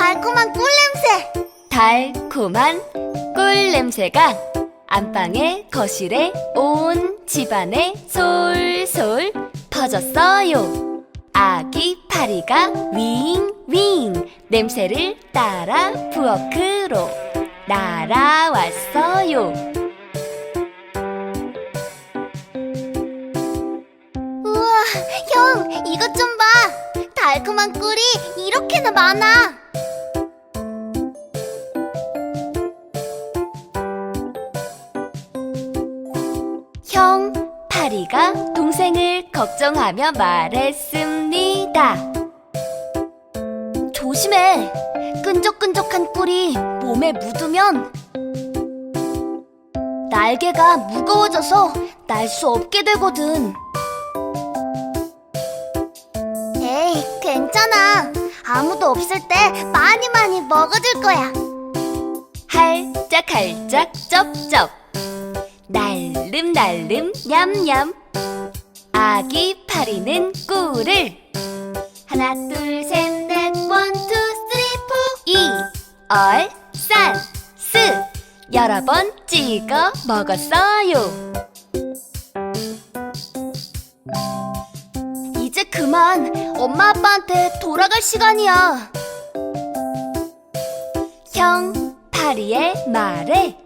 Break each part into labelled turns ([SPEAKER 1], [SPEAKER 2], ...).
[SPEAKER 1] 달콤한 꿀 냄새.
[SPEAKER 2] 달콤한 꿀 냄새가 안방에 거실에 온 집안에 솔솔 퍼졌어요. 아기 파리가 윙윙 냄새를 따라 부엌으로 날아왔어요.
[SPEAKER 1] 우와, 형, 이것 좀 봐. 달콤한 꿀이 이렇게나 많아.
[SPEAKER 2] 파리가 동생을 걱정하며 말했습니다. 조심해. 끈적끈적한 꿀이 몸에 묻으면 날개가 무거워져서 날 수 없게 되거든.
[SPEAKER 1] 에이, 괜찮아. 아무도 없을 때 많이 많이 먹어줄 거야.
[SPEAKER 2] 할짝할짝 쩝쩝 날 름 날름 냠냠. 아기 파리는 꿀을. 하나 둘 셋 넷 원, 투, 쓰리, 포, 이, 얼, 산, 스. 여러 번 찍어 먹었어요. 이제 그만. 엄마 아빠한테 돌아갈 시간이야. 형 파리의 말에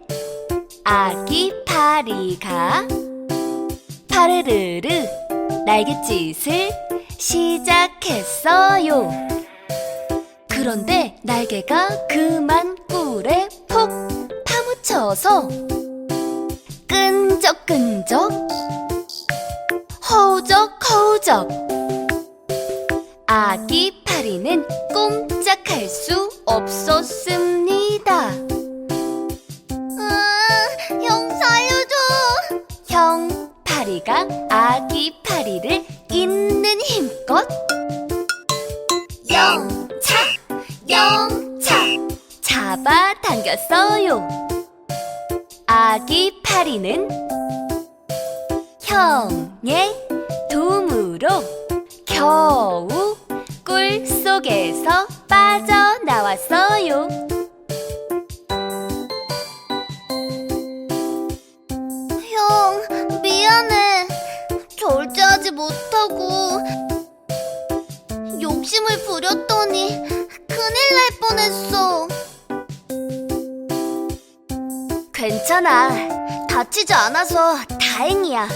[SPEAKER 2] 아기 파리가 파르르르 날갯짓을 시작했어요. 그런데 날개가 그만 꿀에 폭 파묻혀서 끈적끈적 허우적허우적 아기 파리는 꼼짝할 수 없었 파리가 아기 파리를 있는 힘껏
[SPEAKER 1] 영차, 영차.
[SPEAKER 2] 잡아당겼어요. 아기 파리는 형의 도움으로 겨우 꿀 속에서 빠져나왔어요.
[SPEAKER 1] 못하고 욕심을 부렸더니 큰일 날 뻔했어.
[SPEAKER 2] 괜찮아. 다치지 않아서 다행이야.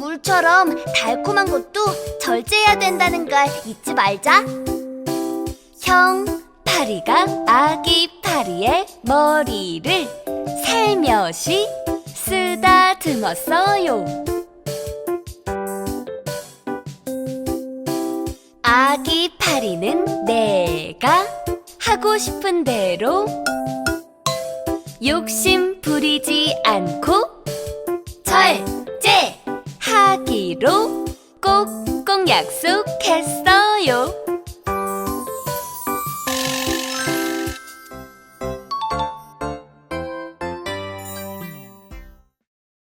[SPEAKER 2] 꿀처럼 달콤한 것도 절제해야 된다는 걸 잊지 말자. 형 파리가 아기 파리의 머리를 살며시 쓰다듬었어요. 아기 파리는 내가 하고 싶은 대로 욕심 부리지 않고 절제하기로 꼭꼭 약속했어요.